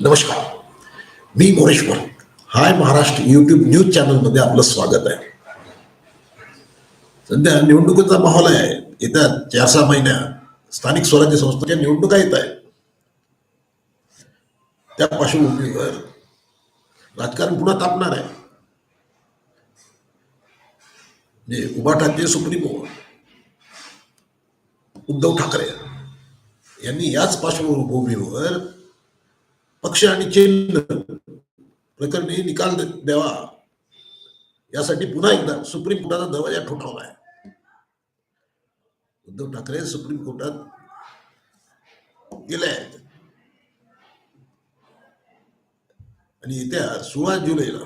नमस्कार. मी Moreshwar hi Maharashtra YouTube news चॅनलमध्ये आपलं स्वागत आहे. सध्या निवडणुकीचा माहोल आहे. येत्या चार सहा महिन्यात स्थानिक स्वराज्य संस्थेच्या निवडणुका येत आहेत. त्या पार्श्वभूमीवर राजकारण पुन्हा तापणार आहे. म्हणजे उभाटाचे सुप्रीमो उद्धव ठाकरे यांनी याच पार्श्वभूमीवर पक्ष आणि चिन्ह. प्रकरणी निकाल द्यावा. यासाठी पुन्हा एकदा सुप्रीम कोर्टाचा दरवाजा ठोठावला आहे. उद्धव ठाकरे सुप्रीम कोर्टात गेले आहेत. आणि येत्या सोळा जुलैला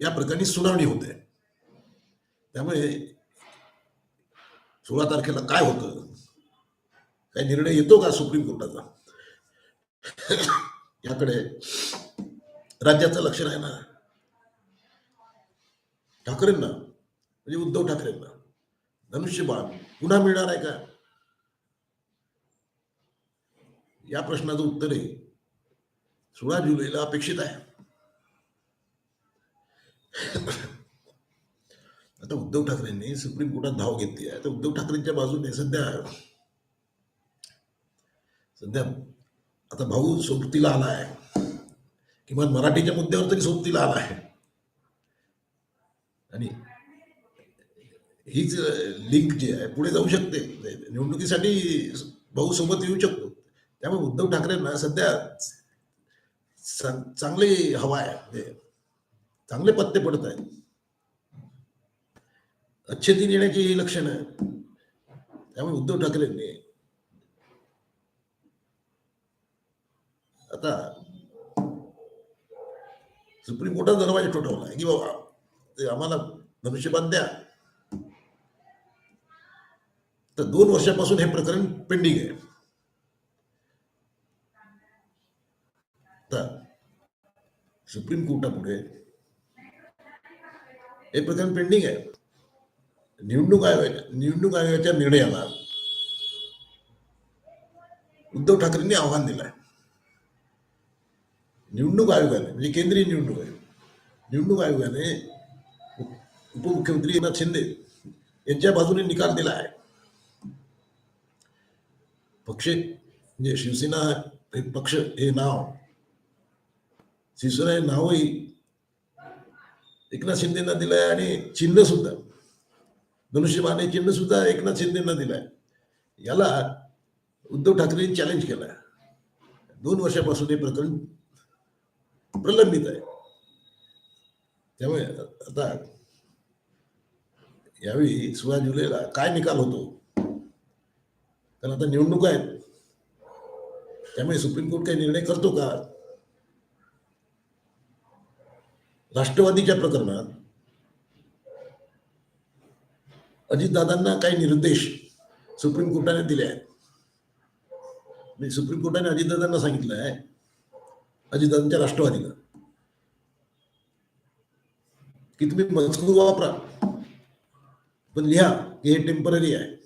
या प्रकरणी सुनावणी होते. त्यामुळे सोळा तारखेला काय होतं? काय निर्णय येतो का सुप्रीम कोर्टाचा? याकडे राज्याचं लक्ष राहणार. ठाकरेंना म्हणजे उद्धव ठाकरेंना धनुष्यबाण पुन्हा मिळणार आहे का? या प्रश्नाचं उत्तरही सोळा जुलैला अपेक्षित आहे. आता उद्धव ठाकरेंनी सुप्रीम कोर्टात धाव घेतली आहे. तर उद्धव ठाकरेंच्या बाजूने सध्या सध्या आता भाऊ सोबतीला आला आहे. किंवा मराठीच्या मुद्द्यावर तरी सोबतीला आला आहे. आणि हीच लिंक जी आहे पुढे जाऊ शकते. निवडणुकीसाठी भाऊ सोबत येऊ शकतो. त्यामुळे उद्धव ठाकरेंना सध्या चांगली हवा आहे. म्हणजे चांगले पत्ते पडत आहेत. अच्छे दिन येण्याची ही लक्षणं. आहे त्यामुळे उद्धव ठाकरेंनी आता सुप्रीम कोर्टात दरवाजा ठोठवला की बाबा ते आम्हाला धनुष्यबाण द्या. तर दोन वर्षापासून हे प्रकरण पेंडिंग आहे. तर सुप्रीम कोर्टापुढे हे प्रकरण पेंडिंग आहे. निवडणूक आयोग निवडणूक आयोगाच्या निर्णयाला उद्धव ठाकरेंनी आव्हान दिलं आहे निवडणूक आयोगाने, म्हणजे केंद्रीय निवडणूक आयोग. निवडणूक आयोगाने उप- उपमुख्यमंत्री एकनाथ शिंदे यांच्या बाजूने निकाल दिला आहे. पक्ष, म्हणजे शिवसेना हे पक्ष, हे नाव, शिवसेना हे नावही एकनाथ शिंदेना दिलं आहे आणि चिन्ह सुद्धा, धनुष्यबाण हे चिन्ह सुद्धा एकनाथ शिंदेना दिलं आहे याला उद्धव ठाकरेंनी चॅलेंज केलं आहे दोन वर्षापासून हे प्रकरण प्रलंबित आहे. त्यामुळे आता यावेळी सोळा जुलैला काय निकाल होतो? कारण आता निवडणुका आहेत. त्यामुळे सुप्रीम कोर्ट काही निर्णय करतो का? राष्ट्रवादीच्या प्रकरणात अजितदादांना काही निर्देश सुप्रीम कोर्टाने दिले आहेत. सुप्रीम कोर्टाने अजितदादांना सांगितलं आहे. अजितदादांच्या राष्ट्रवादीला. की तुम्ही मजकूर वापरा. पण लिहा की हे टेंपररी आहे.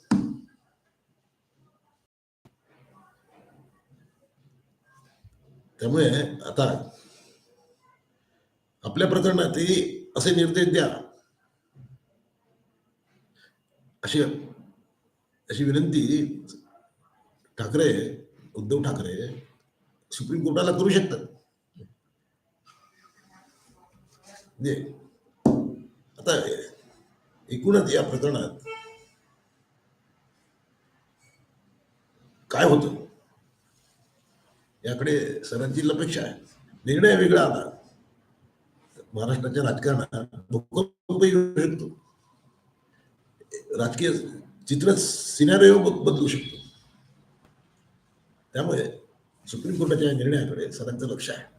त्यामुळे आता आपल्या प्रकरणातही असे निर्देश द्या. अशी अशी विनंती ठाकरे उद्धव ठाकरे सुप्रीम कोर्टाला करू शकतात. म्हणजे आता एकूणच या प्रकरणात काय होतं? याकडे सरांची अपेक्षा आहे. निर्णय वेगळा आला. महाराष्ट्राच्या राजकारणात भूकंप येऊ शकतो. राजकीय चित्र सिनारिओ बदलू शकतो. त्यामुळे सुप्रीम कोर्टाच्या निर्णयाकडे सरांचं लक्ष आहे.